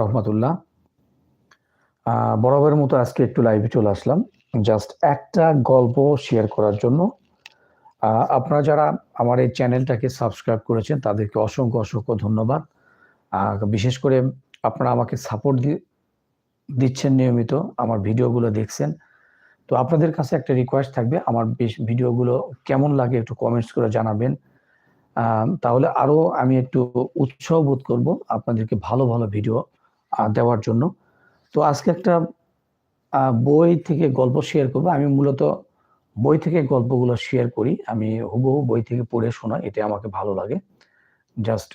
রহমতুল্লাহ। বরাবরের মতো আজকে একটু লাইভে চলে আসলাম। জাস্ট একটা গল্প শেয়ার করার জন্য। আপনারা যারা আমার এই চ্যানেলটাকে সাবস্ক্রাইব করেছেন, তাদেরকে অসংখ্য অসংখ্য ধন্যবাদ। বিশেষ করে আপনারা আমাকে সাপোর্ট দিচ্ছেন নিয়মিত, আমার ভিডিওগুলো দেখছেন। তো আপনাদের কাছে একটা রিকোয়েস্ট থাকবে, আমার বেশ ভিডিওগুলো কেমন লাগে একটু কমেন্টস করে জানাবেন। তাহলে আরও আমি একটু উৎসাহ বোধ করব, আপনাদেরকে ভালো ভালো ভিডিও দেওয়ার জন্য। তো আজকে একটা বই থেকে গল্প শেয়ার করব। আমি মূলত বই থেকে গল্পগুলো শেয়ার করি। আমি হুবহু বই থেকে পড়ে শোনা এটা আমাকে ভালো লাগে। জাস্ট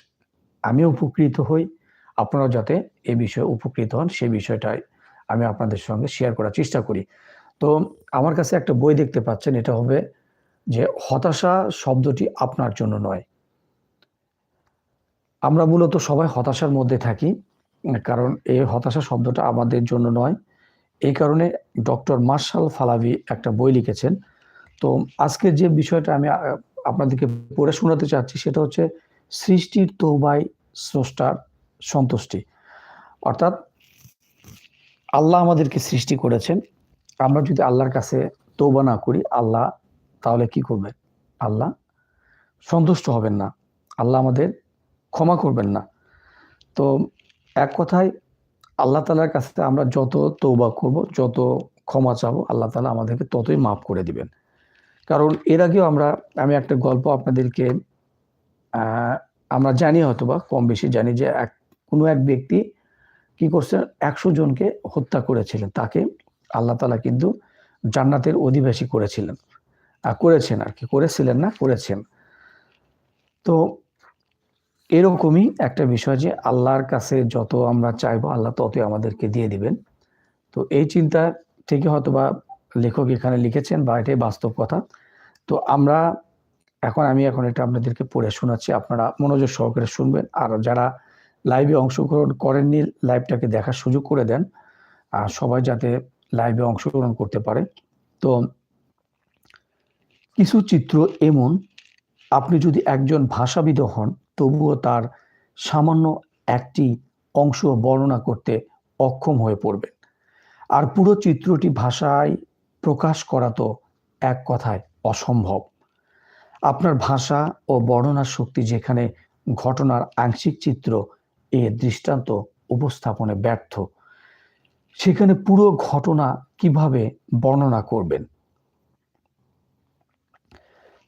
আমি উপকৃত হই আপনারা যাতে এ বিষয়ে উপকৃত হন সেই বিষয়টাই আমি আপনাদের সঙ্গে শেয়ার করার চেষ্টা করি। তো আমার কাছে একটা বই দেখতে পাচ্ছেন, এটা হবে যে, হতাশা শব্দটি আপনার জন্য নয়। আমরা মূলত সবাই হতাশার মধ্যে থাকি। কারণ এই হতাশা শব্দটা আমাদের জন্য নয়। এই কারণে ডক্টর মার্শাল ফালাভি একটা বই লিখেছেন। তো আজকে যে বিষয়টা আমি আপনাদেরকে পড়ে শোনাতে চাচ্ছি সেটা হচ্ছে সৃষ্টির তৌবাই স্রষ্টার সন্তুষ্টি। অর্থাৎ আল্লাহ আমাদেরকে সৃষ্টি করেছেন। আমরা যদি আল্লাহর কাছে তৌবা না করি, আল্লাহ তাহলে কি করবে? আল্লাহ সন্তুষ্ট হবেন না। আল্লাহ আমাদের ক্ষমা করবেন না। তো এক কথায় আল্লাহ তালার কাছে আমরা যত তৌবা করব, যত ক্ষমা চাবো, আল্লাহ তালা আমাদেরকে ততই মাফ করে দিবেন। কারণ এর আগেও আমরা, আমি একটা গল্প আপনাদেরকে আমরা জানি হয়তো বা কম বেশি জানি যে এক, কোনো এক ব্যক্তি কি করছেন একশো জনকে হত্যা করেছিলেন। তাকে আল্লাহ তালা কিন্তু জান্নাতের অধিবাসী করেছিলেন। করেছেন আর কি, করেছিলেন না, করেছেন। তো এরকমই একটা বিষয় যে আল্লাহর কাছে যত আমরা চাইব, আল্লাহ ততই আমাদেরকে দিয়ে দিবেন। তো এই চিন্তা থেকে হয়তো বা লেখক এখানে লিখেছেন বা এটাই বাস্তব কথা। তো আমরা এখন, আমি এখন এটা আপনাদেরকে পড়ে শোনাচ্ছি। আপনারা মনোযোগ সহকারে শুনবেন। আর যারা লাইভে অংশগ্রহণ করেননি, লাইভটাকে দেখার সুযোগ করে দেন। আর সবাই যাতে লাইভে অংশগ্রহণ করতে পারে। তো কিছু চিত্র এমন, আপনি যদি একজন ভাষাবিদ হন তবুও তার সামান্য একটি অংশ বর্ণনা করতে অক্ষম হয়ে পড়বেন আর পুরো চিত্রটি ভাষায় প্রকাশ করা তো এক কথায় অসম্ভব। আপনার ভাষা ও বর্ণনার শক্তি যেখানে ঘটনার আংশিক চিত্র এ দৃষ্টান্ত উপস্থাপনে ব্যর্থ, সেখানে পুরো ঘটনা কীভাবে বর্ণনা করবেন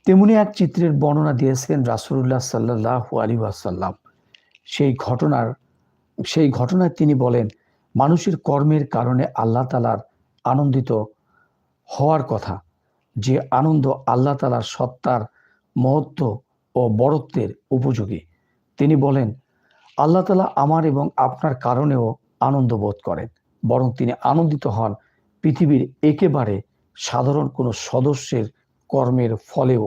তেমনি এক চিত্রের বর্ণনা দিয়েছেন রাসুল্লাহ সাল্লাহ আলী ওয়াসাল্লাম। সেই ঘটনার, সেই ঘটনায় তিনি বলেন, মানুষের কর্মের কারণে আল্লাহ তালার আনন্দিত হওয়ার কথা। যে আনন্দ আল্লাহ তালার সত্তার মহত্ব ও বড়ত্বের উপযোগী। তিনি বলেন, আল্লাহ তালা আমার এবং আপনার কারণেও আনন্দ বোধ করেন। বরং তিনি আনন্দিত হন পৃথিবীর একেবারে সাধারণ কোনো সদস্যের কর্মের ফলেও।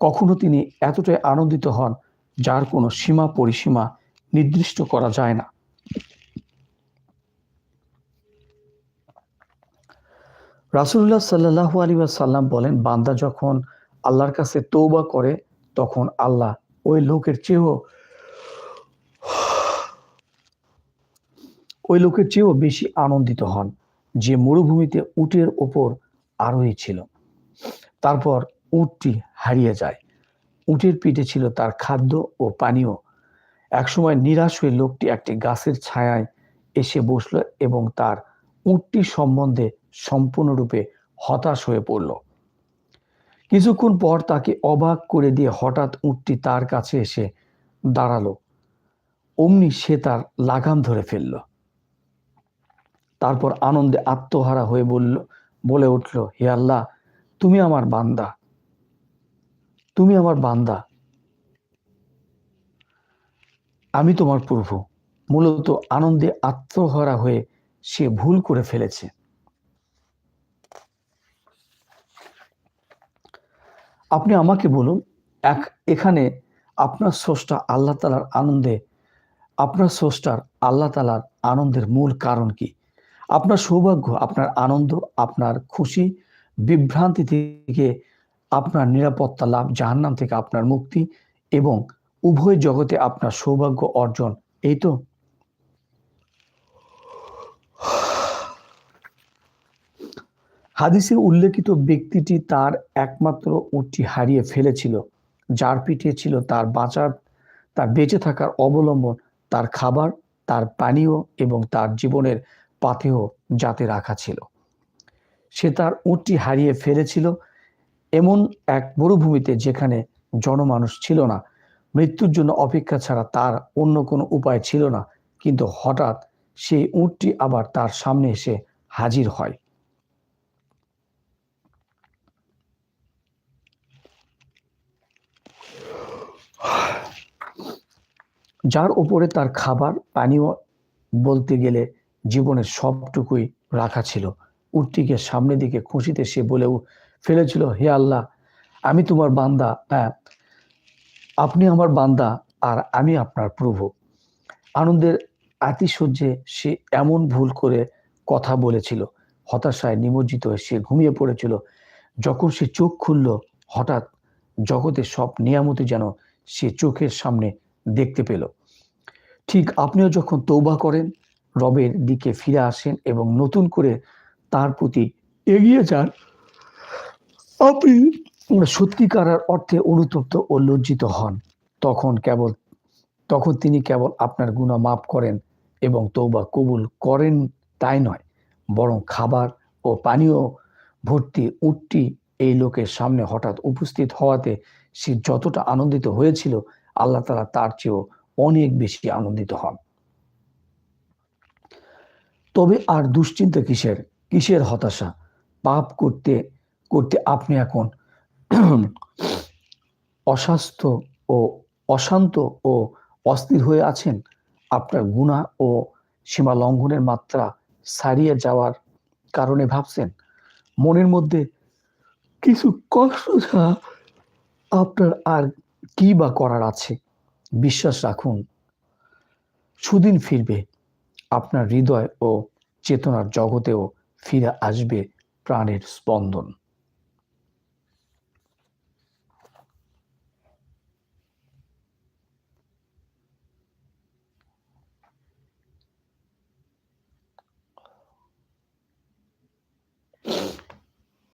কখনো তিনি এতটাই আনন্দিত হন যার কোনো সীমা পরিসীমা নির্দিষ্ট করা যায় না। রাসুল্লাহ সাল্লাহ আলী সাল্লাম বলেন, বান্দা যখন আল্লাহর কাছে তৌবা করে, তখন আল্লাহ ওই লোকের চেয়েও ওই লোকের চেয়েও বেশি আনন্দিত হন, যে মরুভূমিতে উটের ওপর আরোহী ছিল। তারপর উটটি হারিয়ে যায়। উটের পিঠে ছিল তার খাদ্য ও পানীয়। একসময় নিরাশ হয়ে লোকটি একটি গাছের ছায়ায় এসে বসল এবং তার উটটি সম্বন্ধে সম্পূর্ণরূপে হতাশ হয়ে পড়ল। কিছুক্ষণ পর তাকে অবাক করে দিয়ে হঠাৎ উটটি তার কাছে এসে দাঁড়াল। অমনি সে তার লাগাম ধরে ফেলল। তারপর আনন্দে আত্মহারা হয়ে বলল, বলে উঠল, হে আল্লাহ তুমি আমার বান্দা। তুমি আমার বান্দা। আমি তোমার প্রভু মূলত আনন্দে আত্মহারা হয়ে সে ভুল করে ফেলেছে। আপনি আমাকে বলুন, এক এখানে আপনার স্রষ্টা আল্লাহ তালার আনন্দে, আপনার স্রষ্টার আল্লাহ তালার আনন্দের মূল কারণ কি? আপনার সৌভাগ্য, আপনার আনন্দ, আপনার খুশি বিভ্রান্তি থেকে আপনার নিরাপত্তা লাভ, জাহান্নাম থেকে আপনার মুক্তি এবং উভয় জগতে আপনার সৌভাগ্য অর্জন। এই তো? হাদিসে উল্লেখিত ব্যক্তিটি তার একমাত্র উটটি হারিয়ে ফেলেছিল। যার পিঠে ছিল তার বাঁচার, তার বেঁচে থাকার অবলম্বন, তার খাবার, তার পানীয় এবং তার জীবনের পাথেও যাতে রাখা ছিল। সে তার উটটি হারিয়ে ফেলেছিল এমন এক মরুভূমিতে যেখানে জনমানুষ ছিল না। মৃত্যুর জন্য অপেক্ষা ছাড়া তার অন্য কোনো উপায় ছিল না, কিন্তু হঠাৎ সেই উটটি আবার তার সামনে এসে হাজির হয়। যার উপরে তার খাবার, পানীয় বলতে গেলে জীবনের সবটুকুই রাখা ছিল। উটটিকে সামনের দিকে খুশিতে সে বলেও ফেলেছিল, হে আল্লাহ, আমি তোমার বান্দা হ্যাঁ আপনি আমার বান্দা আর আমি আপনার প্রভু। আনন্দের আতিশয্যে সে এমন ভুল করে কথা বলেছিল, হতাশায় নিমজ্জিত হয়ে সে ঘুমিয়ে পড়েছিল। যখন সে চোখ খুলল, হঠাৎ জগতের সব নিয়ামতি যেন সে চোখের সামনে দেখতে পেল। ঠিক আপনিও যখন তৌবা করেন, রবের দিকে ফিরে আসেন এবং নতুন করে তার প্রতি এগিয়ে যান। আপনি সত্যিকার অর্থে অনুতপ্ত ও লজ্জিত হন। তখন কেবল, তখন তিনি কেবল আপনার গুণা মাফ করেন এবং তৌবা কবুল করেন তাই নয়, বরং খাবার ও পানীয় ভর্তি উটটি এই লোকের সামনে হঠাৎ উপস্থিত হওয়াতে সে যতটা আনন্দিত হয়েছিল, আল্লাহ তালা তার চেয়েও অনেক বেশি আনন্দিত হন। তবে আর দুশ্চিন্তা কিসের? কিসের হতাশা? পাপ করতে করতে আপনি এখন অস্বাস্থ্য ও অশান্ত ও অস্থির হয়ে আছেন। আপনার গুণা ও সীমা লঙ্ঘনের মাত্রা ছাড়িয়ে যাওয়ার কারণে ভাবছেন। মনের মধ্যে কিছু কষ্ট ছাড়া আপনার আর কি বা করার আছে? বিশ্বাস রাখুন, সুদিন ফিরবে। আপনার হৃদয় ও চেতনার জগতেও ফিরে আসবে প্রাণের স্পন্দন।